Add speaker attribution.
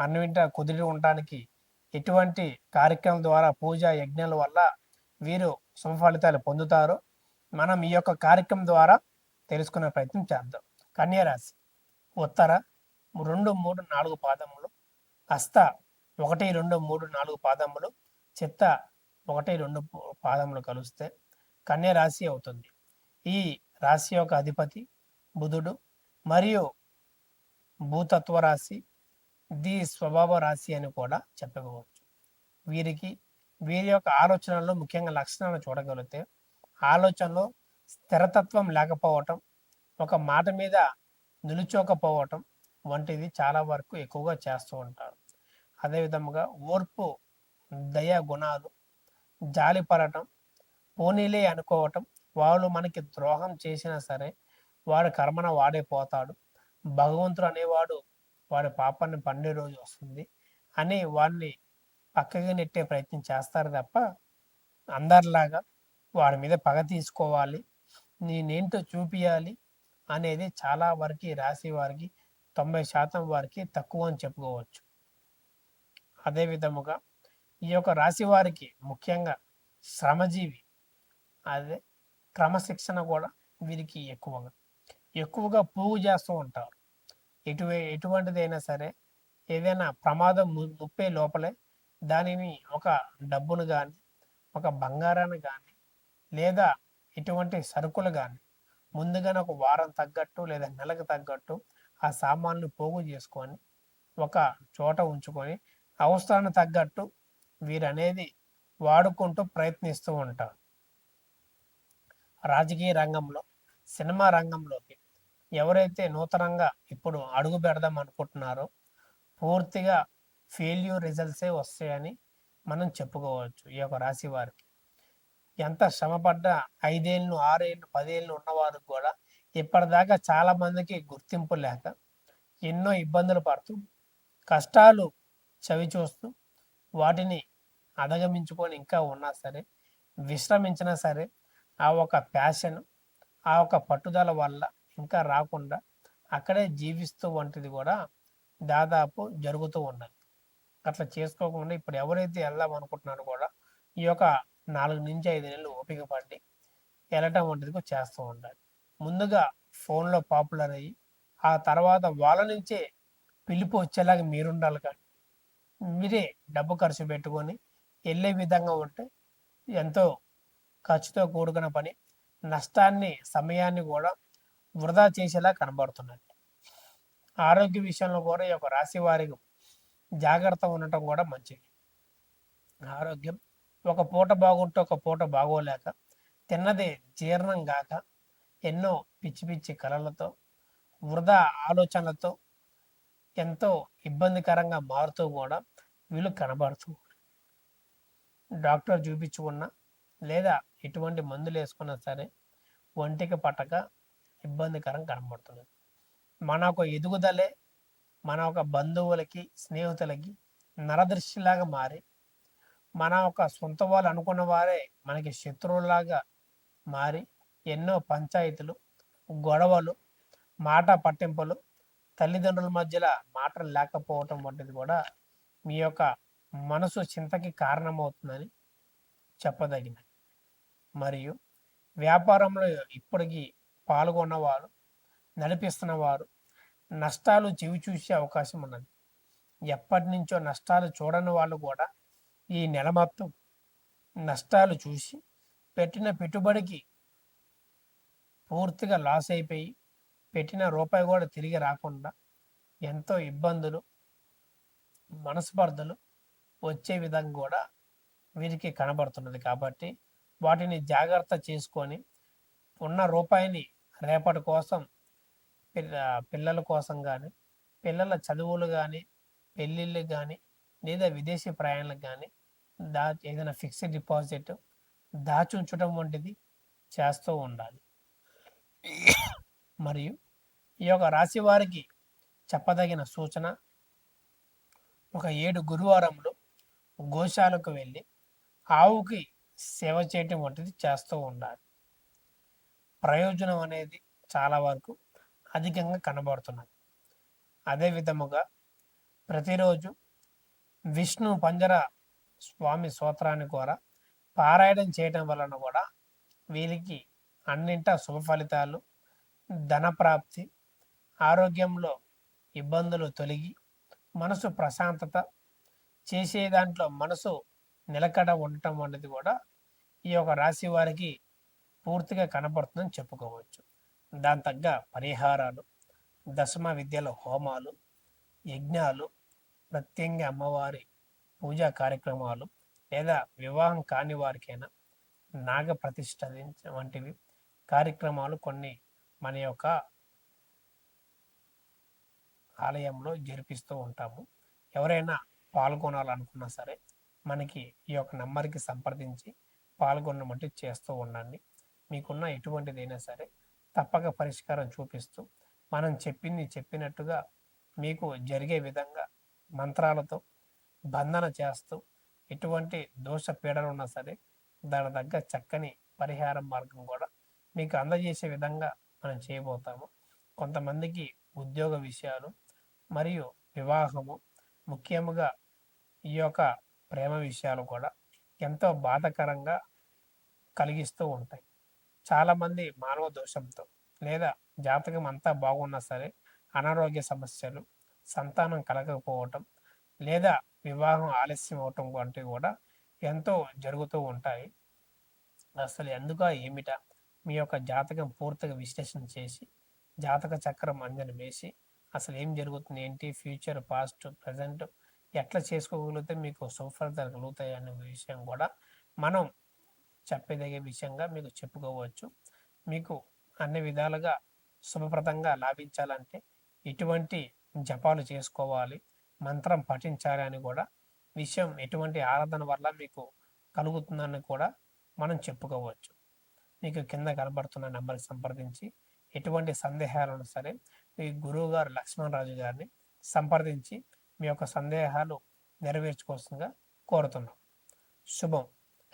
Speaker 1: అన్నవింట కుదిరి ఉండటానికి ఎటువంటి కార్యక్రమం ద్వారా పూజ యజ్ఞాల వల్ల వీరు శుభ ఫలితాలు పొందుతారో మనం ఈ యొక్క కార్యక్రమం ద్వారా తెలుసుకునే ప్రయత్నం చేద్దాం. కన్యారాశి ఉత్తర రెండు మూడు నాలుగు పాదములు హస్త ఒకటి రెండు మూడు నాలుగు పాదములు చిత్త ఒకటి రెండు పాదములు కలిస్తే కన్యారాశి అవుతుంది. ఈ రాశి యొక్క అధిపతి బుధుడు మరియు భూతత్వ రాశి ది స్వభావ రాశి అని కూడా చెప్పకపోవచ్చు. వీరికి వీరి యొక్క ఆలోచనల్లో ముఖ్యంగా లక్షణాలను చూడగలిగితే ఆలోచనలో స్థిరతత్వం లేకపోవటం ఒక మాట మీద నిలుచోకపోవటం వంటిది చాలా వరకు ఎక్కువగా చేస్తూ ఉంటారు. అదేవిధముగా ఓర్పు దయ గుణాలు జాలిపడటం పోనీలే అనుకోవటం వాళ్ళు మనకి ద్రోహం చేసినా సరే వాడు కర్మన వాడే పోతాడు. భగవంతుడు అనేవాడు వాడి పాపాన్ని పండే రోజు వస్తుంది అని వాడిని పక్కకి నెట్టే ప్రయత్నం చేస్తారు తప్ప అందరిలాగా వాడి మీద పగ తీసుకోవాలి నేనేంటో చూపించాలి అనేది చాలా వరకు రాశి వారికి తొంభై శాతం వారికి తక్కువ అని చెప్పుకోవచ్చు. అదే విధముగా ఈ యొక్క రాశి వారికి ముఖ్యంగా శ్రమజీవి అదే క్రమశిక్షణ కూడా వీరికి ఎక్కువగా ఎక్కువగా పోగు చేస్తూ ఉంటారు. ఎటు ఎటువంటిదైనా సరే ఏదైనా ప్రమాదం ముప్పే లోపలే దానిని ఒక డబ్బును కానీ ఒక బంగారాన్ని కానీ లేదా ఎటువంటి సరుకులు కానీ ముందుగానే ఒక వారం తగ్గట్టు లేదా నెలకు తగ్గట్టు ఆ సామాన్లు పోగు చేసుకొని ఒక చోట ఉంచుకొని అవసరాన్ని తగ్గట్టు వీరనేది వాడుకుంటూ ప్రయత్నిస్తూ ఉంటారు. రాజకీయ రంగంలో సినిమా రంగంలోకి ఎవరైతే నూతనంగా ఇప్పుడు అడుగు పెడదాం అనుకుంటున్నారో పూర్తిగా ఫెయిల్యూర్ రిజల్ట్సే వస్తాయని మనం చెప్పుకోవచ్చు ఈ యొక్క రాశి వారికి. ఎంత శ్రమపడ్డా ఐదేళ్ళు ఆరేళ్ళు పదేళ్ళు ఉన్నవారికి కూడా ఇప్పటిదాకా చాలా మందికి గుర్తింపు లేక ఎన్నో ఇబ్బందులు పడుతూ కష్టాలు చవి చూస్తూ వాటిని అధగమించుకొని ఇంకా ఉన్నా సరే విశ్రమించినా సరే ఆ ఒక ప్యాషన్ ఆ ఒక పట్టుదల వల్ల ఇంకా రాకుండా అక్కడే జీవిస్తూ వంటిది కూడా దాదాపు జరుగుతూ ఉన్నది అట్లా చేసుకోకుండా ఇప్పుడు ఎవరైతే వెళ్దాం అనుకుంటున్నారో కూడా ఈ యొక్క నాలుగు నుంచి ఐదు నెలలు ఓపిక పడి వెళ్ళటం వంటిది చేస్తూ ఉండాలి. ముందుగా ఫోన్లో పాపులర్ అయ్యి ఆ తర్వాత వాళ్ళ నుంచే పిలుపు వచ్చేలాగా మీరుండాలి కానీ మీరే డబ్బు ఖర్చు పెట్టుకొని వెళ్ళే విధంగా ఉంటే ఎంతో ఖర్చుతో కూడుకున్న పని నష్టాన్ని సమయాన్ని కూడా వృధా చేసేలా కనబడుతున్నాయి ఆరోగ్య విషయంలో కూడా ఈ యొక్క రాశి వారికి జాగ్రత్త ఉండటం కూడా మంచిది. ఆరోగ్యం ఒక పూట బాగుంటే ఒక పూట బాగోలేక తిన్నది జీర్ణం కాక ఎన్నో పిచ్చి పిచ్చి కళలతో వృధా ఆలోచనలతో ఎంతో ఇబ్బందికరంగా మారుతూ కూడా వీళ్ళు కనబడుతూ డాక్టర్ చూపించుకున్నా లేదా ఎటువంటి మందులు వేసుకున్నా సరే ఒంటికి పట్టక ఇబ్బందికరం కనబడుతున్నది మన ఒక ఎదుగుదలే మన ఒక బంధువులకి స్నేహితులకి నరదృష్టిలాగా మారి మన ఒక సొంత వాళ్ళు అనుకున్న వారే మనకి శత్రువులాగా మారి ఎన్నో పంచాయతీలు గొడవలు మాట పట్టింపులు తల్లిదండ్రుల మధ్యలో మాటలు లేకపోవటం వంటిది కూడా మీ యొక్క మనసు చింతకి కారణమవుతుందని చెప్పదగినది. మరియు వ్యాపారంలో ఇప్పటికీ పాల్గొన్నవారు నడిపిస్తున్నవారు నష్టాలు చెవి చూసే అవకాశం ఉన్నది ఎప్పటి నుంచో నష్టాలు చూడని వాళ్ళు కూడా ఈ నెల మొత్తం నష్టాలు చూసి పెట్టిన పెట్టుబడికి పూర్తిగా లాస్ అయిపోయి పెట్టిన రూపాయి కూడా తిరిగి రాకుండా ఎంతో ఇబ్బందులు మనస్పర్ధలు వచ్చే విధంగా కూడా వీరికి కనబడుతున్నది కాబట్టి వాటిని జాగ్రత్త చేసుకొని ఉన్న రూపాయిని రేపటి కోసం పిల్లల కోసం కానీ పిల్లల చదువులు కానీ పెళ్ళిళ్ళకి కానీ లేదా విదేశీ ప్రయాణాలకు కానీ దా ఏదైనా ఫిక్స్డ్ డిపాజిట్ దాచి ఉంచడం వంటిది చేస్తూ ఉండాలి. మరియు ఈ యొక్క రాశి వారికి చెప్పదగిన సూచన ఒక ఏడు గురువారంలో గోశాలకు వెళ్ళి ఆవుకి సేవ చేయటం వంటిది చేస్తూ ఉండాలి. ప్రయోజనం అనేది చాలా వరకు అధికంగా కనబడుతున్నది. అదే విధముగా ప్రతిరోజు విష్ణు పంజర స్వామి స్తోత్రాన్ని కూడా పారాయణం చేయటం వలన కూడా వీరికి అన్నింటా శుభ ఫలితాలు ధనప్రాప్తి ఆరోగ్యంలో ఇబ్బందులు తొలగి మనసు ప్రశాంతత చేసే దాంట్లో మనసు నిలకడ ఉండటం అనేది కూడా ఈ యొక్క రాశి వారికి పూర్తిగా కనపడుతుందని చెప్పుకోవచ్చు. దాని తగ్గ పరిహారాలు దశమ విద్యల హోమాలు యజ్ఞాలు ప్రత్యంగ అమ్మవారి పూజా కార్యక్రమాలు లేదా వివాహం కాని వారికైనా నాగ ప్రతిష్ట వంటివి కార్యక్రమాలు కొన్ని మన యొక్క ఆలయంలో జరిపిస్తూ ఉంటాము. ఎవరైనా పాల్గొనాలనుకున్నా సరే మనకి ఈ యొక్క నెంబర్కి సంప్రదించి పాల్గొనమంటే చేస్తూ ఉండండి. మీకున్న ఎటువంటిదైనా సరే తప్పక పరిష్కారం చూపిస్తూ మనం చెప్పింది చెప్పినట్టుగా మీకు జరిగే విధంగా మంత్రాలతో బంధన చేస్తూ ఎటువంటి దోష పీడలు ఉన్నా సరే దాని తగ్గ చక్కని పరిహారం మార్గం కూడా మీకు అందజేసే విధంగా మనం చేయబోతాము. కొంతమందికి ఉద్యోగ విషయాలు మరియు వివాహము ముఖ్యముగా ఈ యొక్క ప్రేమ విషయాలు కూడా ఎంతో బాధకరంగా కలిగిస్తూ ఉంటాయి. చాలామంది మానవ దోషంతో లేదా జాతకం అంతా బాగున్నా సరే అనారోగ్య సమస్యలు సంతానం కలగకపోవటం లేదా వివాహం ఆలస్యం అవటం వంటివి కూడా ఎంతో జరుగుతూ ఉంటాయి. అసలు ఎందుక ఏమిటా? మీ యొక్క జాతకం పూర్తిగా విశ్లేషణ చేసి జాతక చక్రం అంజన వేసి అసలు ఏం జరుగుతుంది ఏంటి? ఫ్యూచర్ పాస్ట్ ప్రజెంట్ ఎట్లా చేసుకోగలిగితే మీకు సుఫలితాలు కలుగుతాయి అనే విషయం కూడా మనం చెప్పదగే విషయంగా మీకు చెప్పుకోవచ్చు. మీకు అన్ని విధాలుగా శుభప్రదంగా లాభించాలంటే ఎటువంటి జపాలు చేసుకోవాలి మంత్రం పఠించాలి అని కూడా విషయం ఎటువంటి ఆరాధన వల్ల మీకు కలుగుతుందని కూడా మనం చెప్పుకోవచ్చు. మీకు కింద కనబడుతున్న నెంబర్కి సంప్రదించి ఎటువంటి సందేహాలను సరే మీ గురువు గారు లక్ష్మణరాజు గారిని సంప్రదించి మీ యొక్క సందేహాలు నెరవేర్చుకోవాల్సిందిగా కోరుతున్నాం. శుభం.